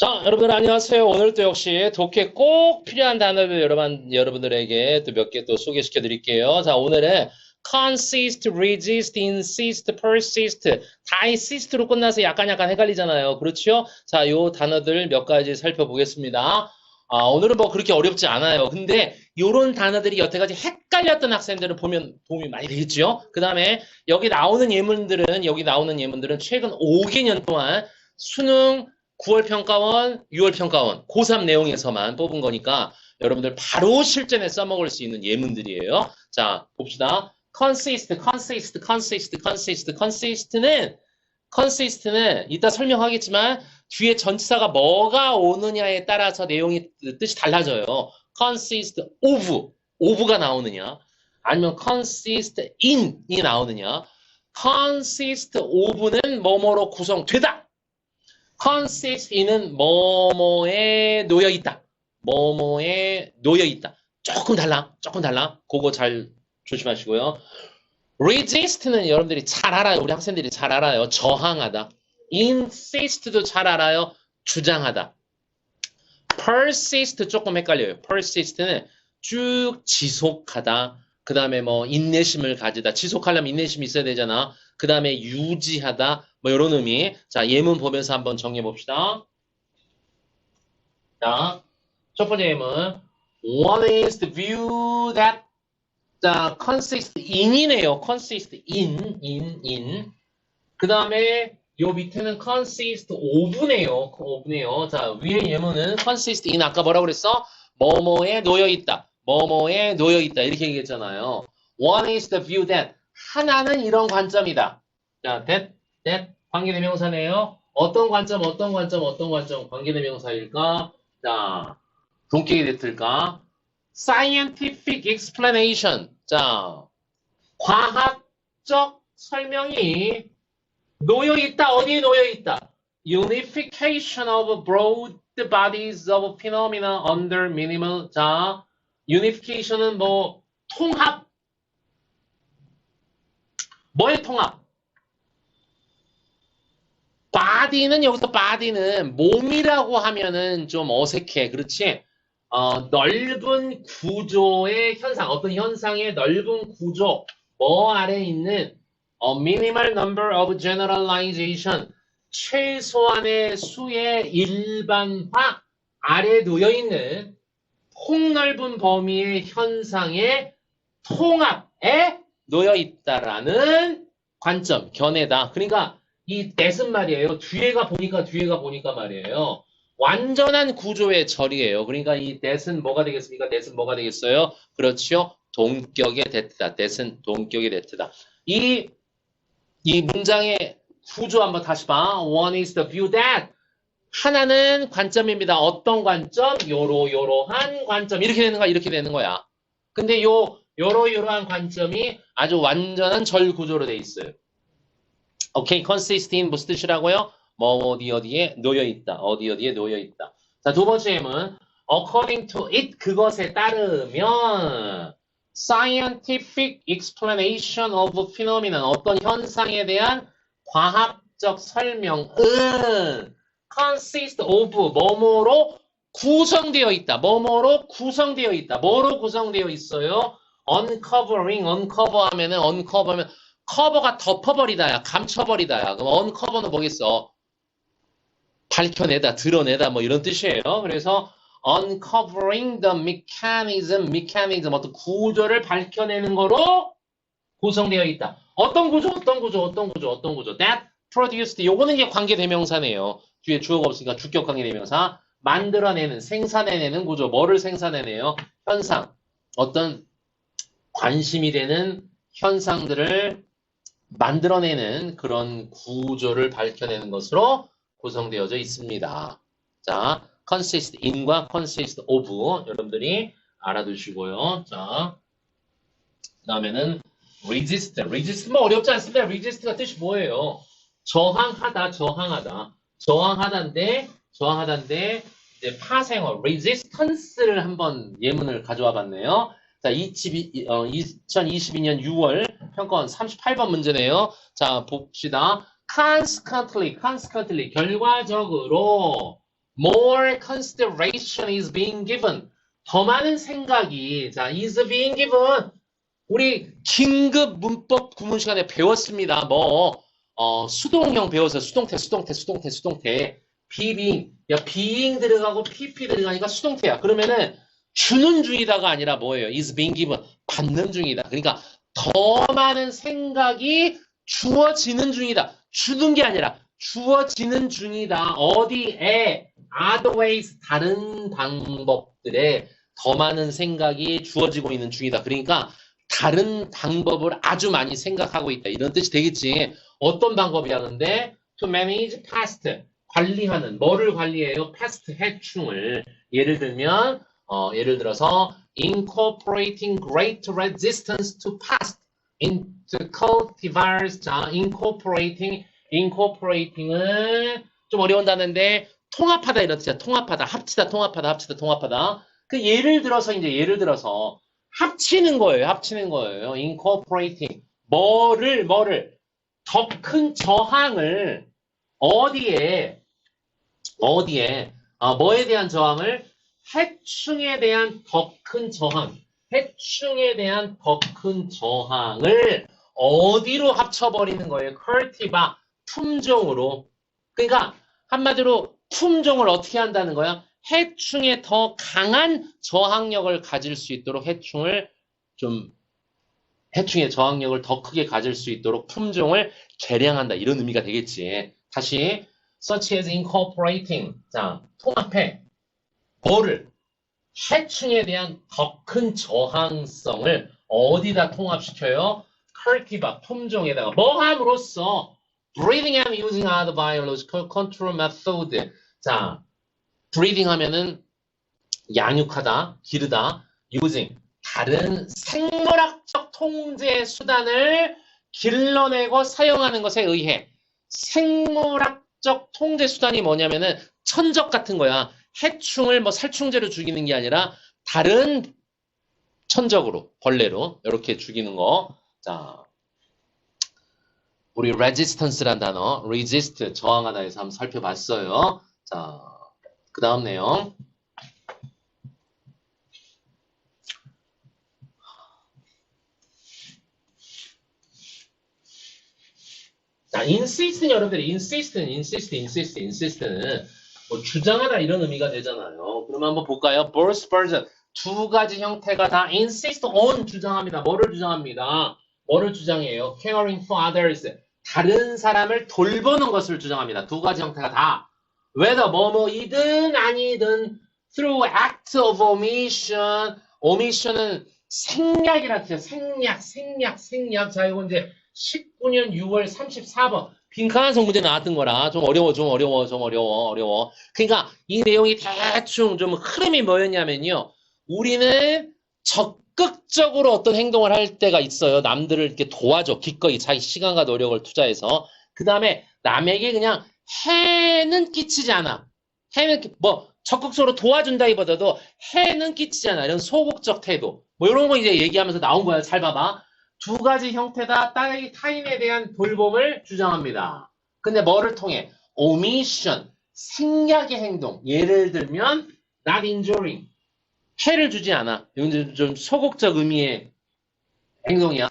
자, 여러분들 안녕하세요. 오늘도 역시 독해 꼭 필요한 단어들 여러분, 여러분들에게 또 몇 개 또 소개시켜 드릴게요. 자, 오늘은 consist, resist, insist, persist 다 insist로 끝나서 약간 약간 헷갈리잖아요. 그렇죠? 자, 요 단어들 몇 가지 살펴보겠습니다. 아, 오늘은 뭐 그렇게 어렵지 않아요. 근데 요런 단어들이 여태까지 헷갈렸던 학생들은 보면 도움이 많이 되겠죠? 그 다음에 여기 나오는 예문들은, 여기 나오는 예문들은 최근 5개년 동안 수능 9월 평가원, 6월 평가원, 고3 내용에서만 뽑은 거니까 여러분들 바로 실전에 써먹을 수 있는 예문들이에요. 자, 봅시다. consist, consist, consist, consist, consist는 consist는 이따 설명하겠지만 뒤에 전치사가 뭐가 오느냐에 따라서 내용이 뜻이 달라져요. consist of, of가 나오느냐 아니면 consist in이 나오느냐 consist of는 뭐뭐로 구성되다. Consist in은 뭐뭐에 놓여 있다. 뭐뭐에 놓여 있다. 조금 달라. 조금 달라. 그거 잘 조심하시고요. resist는 여러분들이 잘 알아요. 우리 학생들이 잘 알아요. 저항하다. insist도 잘 알아요. 주장하다. persist 조금 헷갈려요. persist는 쭉 지속하다. 그 다음에 뭐 인내심을 가지다. 지속하려면 인내심이 있어야 되잖아. 그 다음에 유지하다. 뭐 이런 의미. 자, 예문 보면서 한번 정리해 봅시다. 자, 첫 번째 예문. What is the view that 자, consist in이네요. consist in, in, in. 그 다음에 요 밑에는 consist of네요. of네요. 자, 위에 예문은 consist in 아까 뭐라고 그랬어? 뭐뭐에 놓여 있다. 뭐뭐에 놓여 있다. 이렇게 얘기했잖아요. One is the view that 하나는 이런 관점이다. 자, that, that 관계대명사네요. 어떤 관점, 어떤 관점, 어떤 관점 관계대명사일까? 자, 동격이 됐을까? scientific explanation. 자, 과학적 설명이 놓여 있다. 어디에 놓여 있다? Unification of broad bodies of phenomena under minimal. 자, unification은 뭐 통합. 뭐의 통합? Body는 여기서 body는 몸이라고 하면은 좀 어색해. 그렇지? 어, 넓은 구조의 현상, 어떤 현상의 넓은 구조, 뭐 아래 있는 어, minimal number of generalization, 최소한의 수의 일반화 아래 놓여 있는 폭넓은 범위의 현상의 통합에 놓여 있다라는 관점, 견해다. 그러니까 이 that은 말이에요. 뒤에가 보니까 뒤에가 보니까 말이에요. 완전한 구조의 절이에요. 그러니까 이 that은 뭐가 되겠습니까? that은 뭐가 되겠어요? 그렇죠. 동격의 that다. that은 동격의 that다. 이, 이 문장의 구조 한번 다시 봐. One is the view that. 하나는 관점입니다. 어떤 관점? 요로, 요로한 관점. 이렇게 되는 거야. 이렇게 되는 거야. 근데 요, 요로, 요로한 관점이 아주 완전한 절 구조로 돼 있어요. 오케이. consist in 무슨 뜻이라고요? 뭐 어디 어디에 놓여 있다. 어디 어디에 놓여 있다. 자, 두 번째 예문. according to it 그것에 따르면 scientific explanation of phenomenon 어떤 현상에 대한 과학적 설명은 consist of 뭐뭐로 구성되어 있다. 뭐뭐로 구성되어 있다. 뭐로 구성되어 있어요? uncovering, uncover 하면은 uncover 하면 커버가 덮어버리다야, 감춰버리다야. 그럼 uncover는 뭐겠어? 밝혀내다, 드러내다, 뭐 이런 뜻이에요. 그래서 uncovering the mechanism, mechanism 어떤 구조를 밝혀내는 거로 구성되어 있다. 어떤 구조, 어떤 구조, 어떤 구조, 어떤 구조. That produced. 요거는 이제 관계 대명사네요. 뒤에 주어가 없으니까 주격 관계 대명사. 만들어내는, 생산해내는 구조. 뭐를 생산해내요? 현상. 어떤 관심이 되는 현상들을 만들어내는 그런 구조를 밝혀내는 것으로 구성되어져 있습니다. 자, consist in과 consist of 여러분들이 알아두시고요. 자, 그 다음에는 resist. resist 뭐 어렵지 않습니다. resist가 뜻이 뭐예요? 저항하다, 저항하다. 저항하다인데, 저항하다인데, 이제 파생어, resistance를 한번 예문을 가져와 봤네요. 자, 22, 어, 2022년 6월 평가원 38번 문제네요. 자, 봅시다. consequently, consequently, 결과적으로 more consideration is being given. 더 많은 생각이, 자, is being given. 우리 긴급 문법 구문 시간에 배웠습니다. 뭐, 어, 수동형 배워서 수동태, 수동태, 수동태, 수동태. being, 야, being 들어가고 pp 들어가니까 수동태야. 그러면은 주는 중이다가 아니라 뭐예요? is being given. 받는 중이다. 그러니까 더 많은 생각이 주어지는 중이다. 주는 게 아니라 주어지는 중이다. 어디에? otherways 다른 방법들에 더 많은 생각이 주어지고 있는 중이다. 그러니까 다른 방법을 아주 많이 생각하고 있다. 이런 뜻이 되겠지. 어떤 방법이라는데 to manage past 관리하는 뭐를 관리해요? past 해충을 예를 들면 어, 예를 들어서 incorporating great resistance to past into cultivars 자 incorporating incorporating은 좀 어려운 단어인데 통합하다 뜻이야. 통합하다, 합치다, 통합하다, 합치다, 통합하다. 그 예를 들어서 이제 예를 들어서 합치는 거예요. 합치는 거예요. incorporating 뭐를 뭐를 더 큰 저항을 어디에 어디에 아, 뭐에 대한 저항을 해충에 대한 더 큰 저항 해충에 대한 더 큰 저항을 어디로 합쳐버리는 거예요? 컬티바 품종으로 그러니까 한마디로 품종을 어떻게 한다는 거야? 해충에 더 강한 저항력을 가질 수 있도록 해충을 좀 해충의 저항력을 더 크게 가질 수 있도록 품종을 개량한다 이런 의미가 되겠지. 다시 such as incorporating 자 통합해 뭐를 해충에 대한 더 큰 저항성을 어디다 통합시켜요? 컬티바 품종에다가 뭐 함으로써 breathing and using other biological control method 자 breathing 하면은 양육하다, 기르다, using 다른 생물학적 통제 수단을 길러내고 사용하는 것에 의해 생물학적 통제 수단이 뭐냐면은 천적 같은 거야. 해충을 뭐 살충제로 죽이는 게 아니라 다른 천적으로 벌레로 이렇게 죽이는 거. 자, 우리 resistance란 단어, resist 저항하다에서 한번 살펴봤어요. 자, 그 다음 내용. 자, insist는 여러분들이 insist는 insist, insist, insist는 뭐 주장하다 이런 의미가 되잖아요. 그러면 한번 볼까요? both version 두 가지 형태가 다 insist on 주장합니다. 뭐를 주장합니다? 뭐를 주장해요? caring for others 다른 사람을 돌보는 것을 주장합니다. 두 가지 형태가 다 whether 뭐뭐이든 아니든 through act of omission omission은 생략이라 뜻이에요. 생략, 생략, 생략. 자, 이거 이제 19년 6월 34번 빈칸 성문제 나왔던 거라 좀 어려워, 좀 어려워, 좀 어려워, 어려워. 그러니까 이 내용이 대충 좀 흐름이 뭐였냐면요. 우리는 적극적으로 어떤 행동을 할 때가 있어요. 남들을 이렇게 도와줘. 기꺼이 자기 시간과 노력을 투자해서. 그 다음에 남에게 그냥 해는 끼치지 않아. 해는 끼- 뭐 적극적으로 도와준다기보다도 해는 끼치지 않아. 이런 소극적 태도. 뭐 이런 거 이제 얘기하면서 나온 거야. 잘 봐봐. 두 가지 형태다 타인에 대한 돌봄을 주장합니다. 근데 뭐를 통해? omission, 생략의 행동. 예를 들면 not injuring, 해를 주지 않아. 이건 좀- 좀 소극적 의미의 행동이야.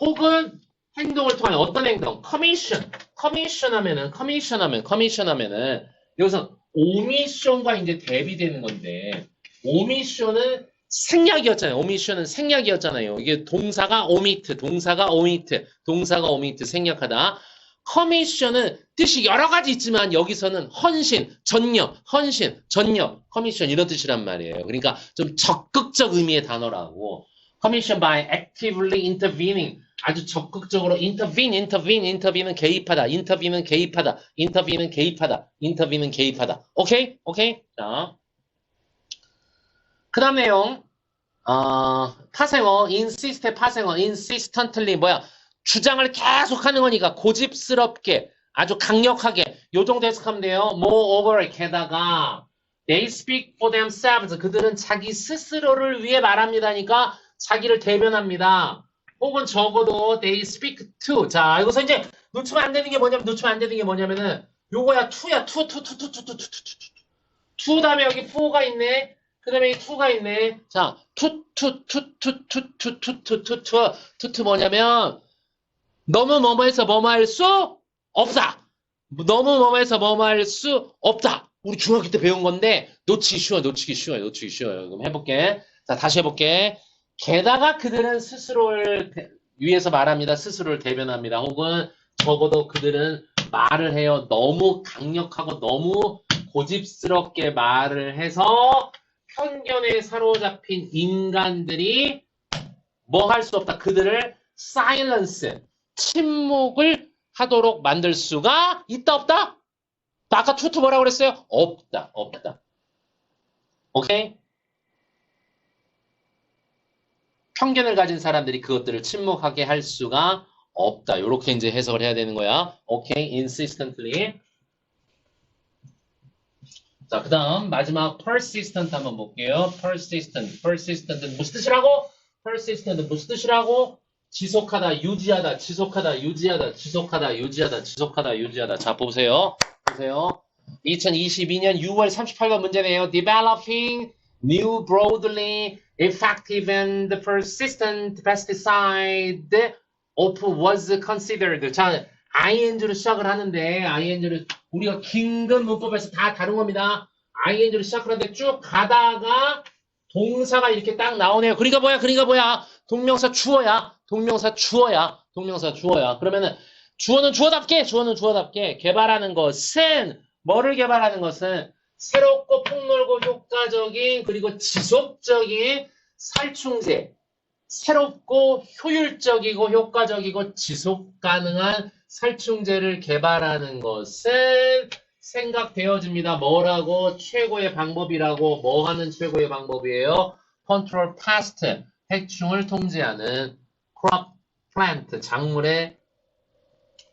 혹은 행동을 통해 어떤 행동? commission, commission 하면은 commission 하면 commission 하면은 여기서 omission과 이제 대비되는 건데 omission은 생략이었잖아요. omission은 생략이었잖아요. 이게 동사가 omit, 동사가 omit, 동사가 omit, 생략하다. 커미션은 뜻이 여러 가지 있지만 여기서는 헌신, 전념, 헌신, 전념, 커미션 이런 뜻이란 말이에요. 그러니까 좀 적극적 의미의 단어라고. commission by actively intervening 아주 적극적으로 intervene, intervene, intervene은 개입하다, intervene은 개입하다, intervene은 개입하다, intervene은 개입하다. 오케이? 오케이? 자. 그 다음 내용. 어, 파생어, insist의 파생어, insistently 뭐야? 주장을 계속 하는 거니까 고집스럽게 아주 강력하게 요 정도 해석하면 돼요. moreover 게다가 they speak for themselves 그들은 자기 스스로를 위해 말합니다니까 자기를 대변합니다. 혹은 적어도 they speak to 자 여기서 이제 놓치면 안 되는 게 뭐냐면 놓치면 안 되는 게 뭐냐면은 요거야 to야 to to to to to to to to 투 다음에 여기 4가 있네. 그 다음에 2가 있네. 자, 투, 투, 투, 투, 투, 투, 투, 투, 투, 투, 투, 투 뭐냐면, 너무 뭐뭐해서 뭐뭐할 수 없다. 너무 뭐뭐해서 뭐뭐할 수 없다. 우리 중학교 때 배운 건데, 놓치기 쉬워요, 놓치기 쉬워요, 놓치기 쉬워요. 그럼 해볼게. 자, 다시 해볼게. 게다가 그들은 스스로를 대- 위해서 말합니다. 스스로를 대변합니다. 혹은 적어도 그들은 말을 해요. 너무 강력하고 너무 고집스럽게 말을 해서 편견에 사로잡힌 인간들이 뭐 할 수 없다. 그들을 silence, 침묵을 하도록 만들 수가 있다, 없다? 나 아까 투투 뭐라고 그랬어요? 없다, 없다. 오케이? 편견을 가진 사람들이 그것들을 침묵하게 할 수가 없다. 이렇게 이제 해석을 해야 되는 거야. 오케이? insistently. 자, 그 다음 마지막 persistent 한번 볼게요. persistent, persistent은 무슨 뜻이라고? persistent은 무슨 뜻이라고? 지속하다, 유지하다, 지속하다, 유지하다, 지속하다, 유지하다, 지속하다, 유지하다. 자, 보세요. 보세요. 2022년 6월 38번 문제네요. Developing new broadly effective and persistent pesticide of was considered. 자, ing로 시작을 하는데 ing를 우리가 긴급 문법에서 다 다룬 겁니다. ing로 시작을 하는데 쭉 가다가 동사가 이렇게 딱 나오네요. 그러니까 뭐야? 그러니까 뭐야? 동명사 주어야. 동명사 주어야. 동명사 주어야. 그러면은 주어는 주어답게, 주어는 주어답게 개발하는 것은 뭐를 개발하는 것은 새롭고 폭넓고 효과적인 그리고 지속적인 살충제, 새롭고 효율적이고 효과적이고 지속 가능한 살충제를 개발하는 것은 생각되어집니다. 뭐라고? 최고의 방법이라고. 뭐 하는 최고의 방법이에요? control pest, 해충을 통제하는 crop plant, 작물의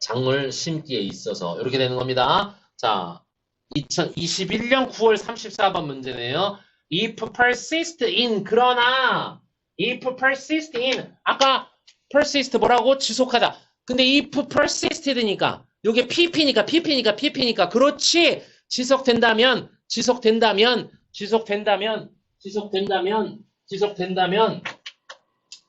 작물 심기에 있어서 이렇게 되는 겁니다. 자, 2021년 9월 34번 문제네요. if persist in 그러나 if persist in 아까 persist 뭐라고 지속하다. 근데 if persisted니까? 요게 pp니까? pp니까? pp니까? 그렇지. 지속된다면 지속된다면 지속된다면 지속된다면 지속된다면.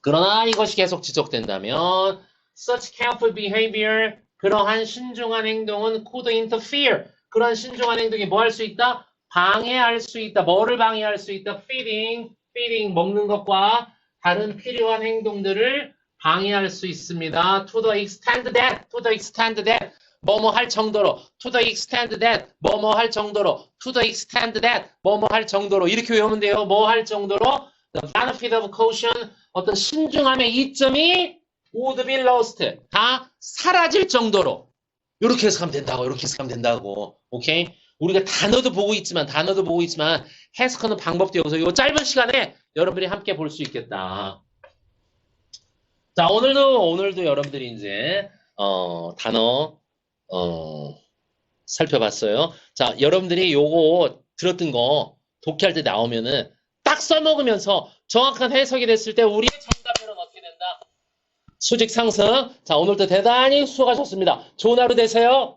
그러나 이것이 계속 지속된다면 such careful behavior 그러한 신중한 행동은 could interfere. 그런 신중한 행동이 뭐 할 수 있다? 방해할 수 있다. 뭐를 방해할 수 있다? feeding, feeding 먹는 것과 다른 필요한 행동들을 방해할 수 있습니다. to the extent that, to the extent that 뭐뭐 할 정도로, to the extent that 뭐뭐 할 정도로, to the extent that 뭐뭐 할 정도로 이렇게 외우면 돼요. 뭐 할 정도로? The benefit of caution 어떤 신중함의 이점이 would be lost. 다 사라질 정도로. 이렇게 해석하면 된다고 이렇게 해석하면 된다고. 오케이? 우리가 단어도 보고 있지만 단어도 보고 있지만 해석하는 방법도 여기서 이 짧은 시간에 여러분들이 함께 볼 수 있겠다 자 오늘도 오늘도 여러분들이 이제 어 단어 어 살펴봤어요 자 여러분들이 요거 들었던 거 독해할 때 나오면은 딱 써먹으면서 정확한 해석이 됐을 때 우리의 정답은 어떻게 된다 수직 상승. 자, 오늘도 대단히 수고하셨습니다. 좋은 하루 되세요.